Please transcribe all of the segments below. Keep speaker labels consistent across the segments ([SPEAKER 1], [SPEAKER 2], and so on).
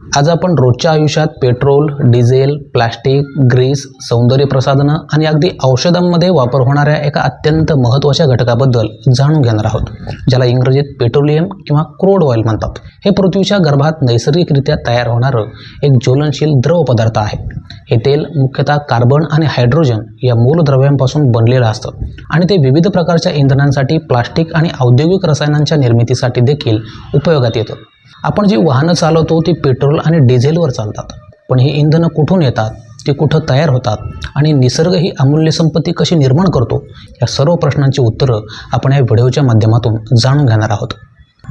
[SPEAKER 1] आज आपण रोजच्या आयुष्यात पेट्रोल डिझेल प्लास्टिक ग्रीस सौंदर्य प्रसाधनं आणि अगदी औषधांमध्ये वापर होणाऱ्या एका अत्यंत महत्त्वाच्या घटकाबद्दल जाणून घेणार आहोत ज्याला इंग्रजीत पेट्रोलियम किंवा क्रूड ऑइल म्हणतात. हे पृथ्वीच्या गर्भात नैसर्गिकरित्या तयार होणारं एक ज्वलनशील द्रव पदार्थ आहे. हे तेल मुख्यतः कार्बन आणि हायड्रोजन या मूलद्रव्यांपासून बनलेलं असतं आणि ते विविध प्रकारच्या इंधनांसाठी प्लास्टिक आणि औद्योगिक रसायनांच्या निर्मितीसाठी देखील उपयोगात येतं. आपण जी वाहनं चालवतो ती पेट्रोल आणि डिझेलवर चालतात. पण ही इंधनं कुठून येतात? ती कुठं तयार होतात? आणि निसर्ग ही अमूल्य संपत्ती कशी निर्माण करतो? या सर्व प्रश्नांची उत्तरं आपण या व्हिडिओच्या माध्यमातून जाणून घेणार आहोत.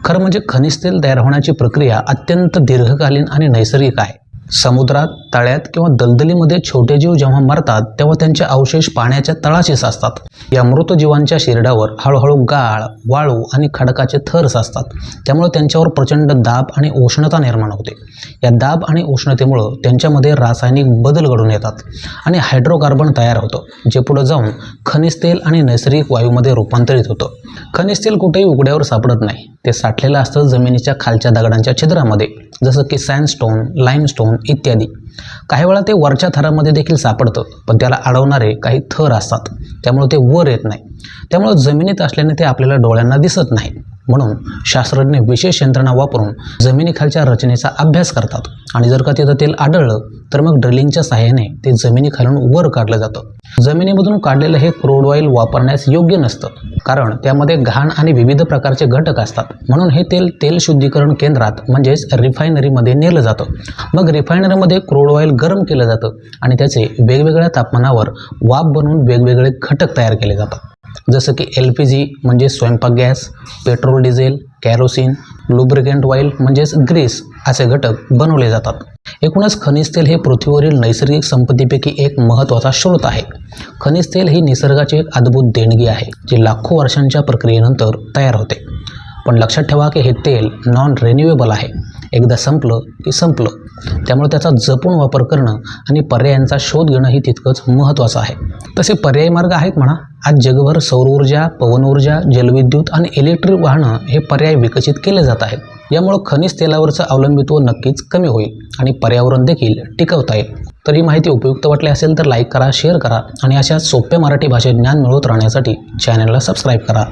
[SPEAKER 1] खरं म्हणजे खनिज तेल तयार होण्याची प्रक्रिया अत्यंत दीर्घकालीन आणि नैसर्गिक आहे. समुद्रात तळ्यात किंवा दलदलीमध्ये छोटे जीव जेव्हा मरतात तेव्हा त्यांचे अवशेष पाण्याच्या तळाशीच असतात. या मृत जीवांच्या हळूहळू गाळ वाळू आणि खडकाचे थर साचतात. त्यामुळे त्यांच्यावर प्रचंड दाब आणि उष्णता निर्माण होते. या दाब आणि उष्णतेमुळं त्यांच्यामध्ये रासायनिक बदल घडून येतात आणि हायड्रोकार्बन तयार होतं जे पुढे जाऊन खनिज तेल आणि नैसर्गिक वायूमध्ये रूपांतरित होतं. खनिज तेल कुठेही उघड्यावर सापडत नाही. ते साठलेलं असतं जमिनीच्या खालच्या दगडांच्या छिद्रामध्ये जसं की सँडस्टोन लाईमस्टोन इत्यादी. काही वेळा ते वरच्या थरामध्ये देखील सापडतं पण त्याला अडवणारे काही थर असतात. त्यामुळे ते वर येत नाही. त्यामुळं जमिनीत असल्याने ते आपल्याला डोळ्यांना दिसत नाही. म्हणून शास्त्रज्ञ विशेष यंत्रणा वापरून जमिनीखालच्या रचनेचा अभ्यास करतात. आणि जर का तिथं तेल आढळलं तर मग ड्रिलिंगच्या सहाय्याने ते जमिनीखालून वर काढलं जातं. जमिनीमधून काढलेलं हे क्रूड ऑइल वापरण्यास योग्य नसतं कारण त्यामध्ये घाण आणि विविध प्रकारचे घटक असतात. म्हणून हे तेल तेल शुद्धीकरण केंद्रात म्हणजेच रिफायनरीमध्ये नेलं जातं. मग रिफायनरीमध्ये क्रूड ऑइल गरम केलं जातं आणि त्याचे वेगवेगळ्या तापमानावर वाफ बनवून वेगवेगळे घटक तयार केले जातात. जसं की एल पी जी म्हणजे स्वयंपाक gas petrol diesel kerosene lubricant oil म्हणजेच ग्रीस असे घटक बनवले जातात. एकूणच खनिज तेल हे पृथ्वीवरील नैसर्गिक संपत्तीपैकी एक महत्त्वाचा स्रोत आहे. खनिज तेल ही निसर्गाची एक अद्भुत देणगी आहे जी लाखो वर्षांच्या प्रक्रियेनंतर तयार होते. पण लक्षात ठेवा की हे तेल नॉन रेन्युएबल आहे. एकदा संपलं की संपलं. त्यामुळे त्याचा जपून वापर करणं आणि पर्यायांचा शोध घेणं ही तितकंच महत्त्वाचं आहे. तसे पर्यायी मार्ग आहेत म्हणा. आज जगभर सौर ऊर्जा पवन ऊर्जा जलविद्युत आणि इलेक्ट्रिक वाहनं हे पर्याय विकसित केले जात आहेत. यामुळं खनिज तेलावरचं अवलंबित्व नक्कीच कमी होईल आणि पर्यावरण देखील टिकवता येईल. तर ही माहिती उपयुक्त वाटली असेल तर लाईक करा शेअर करा आणि अशा सोप्या मराठी भाषेत ज्ञान मिळवत राहण्यासाठी चॅनलला सबस्क्राईब करा.